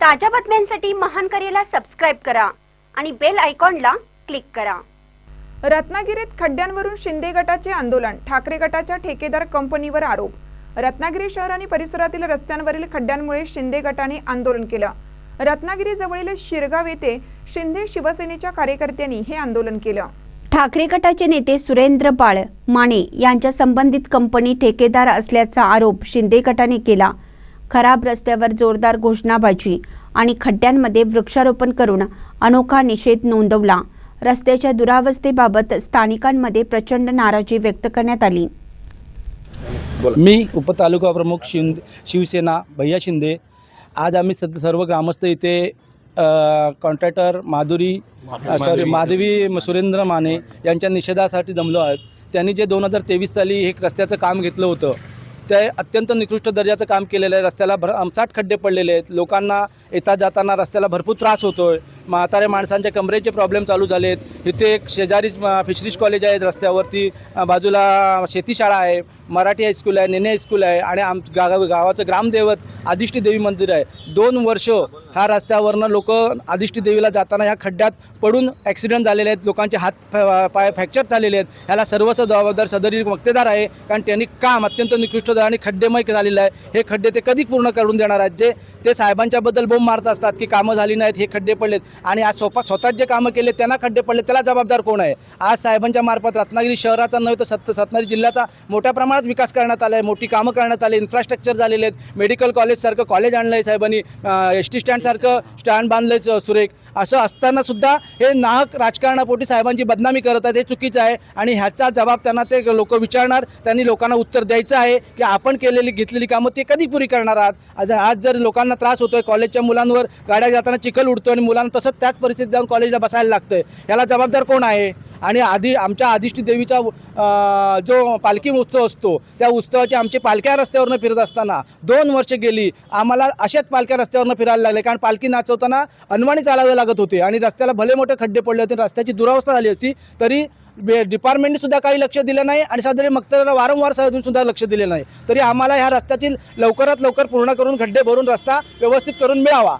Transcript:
ताज्या बातम्यांसाठी महान करेला सबस्क्राईब करा आणि बेल आयकॉनला क्लिक करा. रत्नागिरीत खड्ड्यांवरून शिंदे गटाचे आंदोलन ठाकरे गटाच्या ठेकेदार कंपनीवर आरोप. रत्नागिरी शहर आणि परिसरातील रस्त्यांवरील खड्ड्यांमुळे शिंदे गटाने आंदोलन केलं. रत्नागिरी जवळील शिरगाव येथे शिंदे शिवसेनेच्या कार्यकर्त्यांनी हे आंदोलन केलं. ठाकरे गटाचे नेते सुरेंद्र बाळ माने यांच्या संबंधित कंपनी ठेकेदार असल्याचा आरोप शिंदे गटाने केला. खराब रस्त्यावर जोरदार घोषणाबाजी आणि खड्ड्यांमध्ये वृक्षारोपण करून अनोखा निषेध नोंदवला. रस्त्याच्या दुरावस्थेबाबत स्थानिकांमध्ये प्रचंड नाराजी व्यक्त करण्यात आली. मी उपतालुका प्रमुख शिंदे शिवसेना भैया शिंदे. आज आम्ही सद सर्व ग्रामस्थ इथे कॉन्ट्रॅक्टर माधुरी सॉरी माधवी सुरेंद्र माने यांच्या निषेधासाठी जमलो आहोत. त्यांनी जे दोन हजार तेवीस साली हे रस्त्याचं काम घेतलं होतं ते अत्यंत निकृष्ट दर्जाचं काम केलेलं आहे. रस्त्याला भर साठ खड्डे पडलेले आहेत. लोकांना येता जाताना रस्त्याला भरपूर त्रास होतो आहे म्हाताऱ्या माणसांच्या कमरेचे प्रॉब्लेम चालू झाले आहेत इथे एक शेजारीच फिशरीज कॉलेज आहे रस्त्यावरती. बाजूला शेतीशाळा आहे मराठी हायस्कूल आहे नेने हायस्कूल आहे आणि आम गा गावाचं ग्रामदैवत आदिष्टी देवी मंदिर आहे. दोन वर्ष ह्या रस्त्यावरनं लोक आदिष्टी देवीला जाताना ह्या खड्ड्यात पडून ॲक्सिडेंट झालेले आहेत. लोकांचे हात पाय फ्रॅक्चर झालेले आहेत. ह्याला सर्वस्व जबाबदार सदरी मक्तेदार आहे कारण त्यांनी काम अत्यंत निकृष्ट आणि खड्डेमय झालेलं आहे. हे खड्डे ते कधी पूर्ण करून देणार आहेत? जे ते साहेबांच्याबद्दल बोंब मारत असतात की कामं झाली नाहीत हे खड्डे पडलेत. आणि आज स्वतः स्वतःच जे कामं केले त्यांना खड्डे पडले त्याला जबाबदार कोण आहे? आज साहेबांच्या मार्फत रत्नागिरी शहराचा नव्हे तर सत रत्नागिरी जिल्ह्याचा मोठ्या प्रमाणात विकास करण्यात आला आहे मोठी कामं करण्यात आली इन्फ्रास्ट्रक्चर झालेले आहेत. मेडिकल कॉलेजसारखं कॉलेज आणलं आहे साहेबांनी एस टी स्टँडसारखं स्टँड बांधलं आहे सुरेख. असं असताना सुद्धा हे नाहक राजकारणापोटी साहेबांची बदनामी करत आहेत हे चुकीचं आहे. आणि ह्याचा जबाब त्यांना ते लोक विचारणार त्यांनी लोकांना उत्तर द्यायचं आहे की आपण केलेली घेतलेली कामं ते कधी पुरी करणार आहात? आज जर लोकांना त्रास होतोय कॉलेजच्या मुलांवर गाड्या जाताना चिखल उडतो आणि मुलांना तसं तसंच त्याच परिस्थितीत जाऊन कॉलेजला बसायला लागतंय. याला जबाबदार कोण आहे? आणि आधी आमच्या आदिष्टी देवीचा जो पालखी उत्सव असतो त्या उत्सवाची आमची पालख्या रस्त्यावरनं फिरत असताना दोन वर्ष गेली आम्हाला अशाच पालख्या रस्त्यावरनं फिरायला लागले. कारण पालखी नाचवताना अनवाणी चालावे लागत होते आणि रस्त्याला भले मोठे खड्डे पडले होते रस्त्याची दुरावस्था झाली होती तरी डिपार्टमेंटने सुद्धा काही लक्ष दिलं नाही आणि साधारण मक्तेदाराला वारंवार साधून सुद्धा लक्ष दिले नाही. तरी आम्हाला ह्या रस्त्याची लवकरात लवकर पूर्ण करून खड्डे भरून रस्ता व्यवस्थित करून मिळावा.